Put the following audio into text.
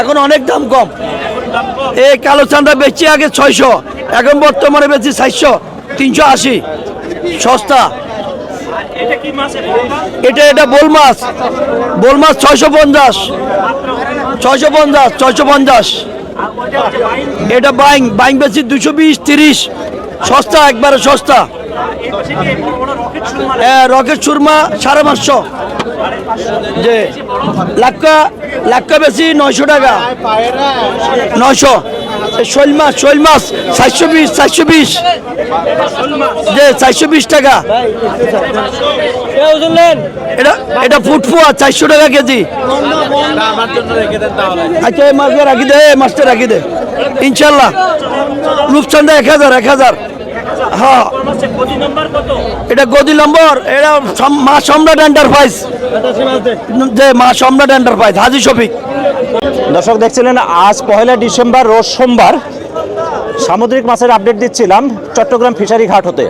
এখন অনেক দাম কম। এই কালো চান্দা বেচছি আগে ছয়শো, এখন বর্তমানে বেচছি চারশো তিনশো আশি। সস্তা। এটা এটা বোল মাছ। বোল মাছ ছয়শো পঞ্চাশ। ছয়শো পঞ্চাশ ছয়শো পঞ্চাশ। এটা বাইং বাইং বেশি দুশো বিশ, তিরিশ। সস্তা, একবারে সস্তা। হ্যাঁ রকেট সুরমা সাড়ে পাঁচশো। যে লাক্কা লাক্কা বেশি নয়শো টাকা। নয়শো। শৈল মাছ শৈল মাছ চারশো বিশ চারশো বিশ। যে চারশো বিশ টাকা। এটা এটা ফুটফুয়া চারশো টাকা কেজি। আচ্ছা এই মাছটা রাখি দে এই মাছটা রাখি দে। ইনশাল্লাহ রূপচান্দা এক হাজার এক হাজার। হ্যাঁ। এটা গদি নম্বর এটা মা সম্রাট এন্টারপ্রাইজ যে মা সম্রাট এন্টারপ্রাইজ হাজি শফিক। দর্শক, দেখছিলেন, আজ পহেলা ডিসেম্বর, রোজ সোমবার। সামুদ্রিক মাছের আপডেট দিচ্ছিলাম চট্টগ্রাম ফিশারি ঘাট হতে।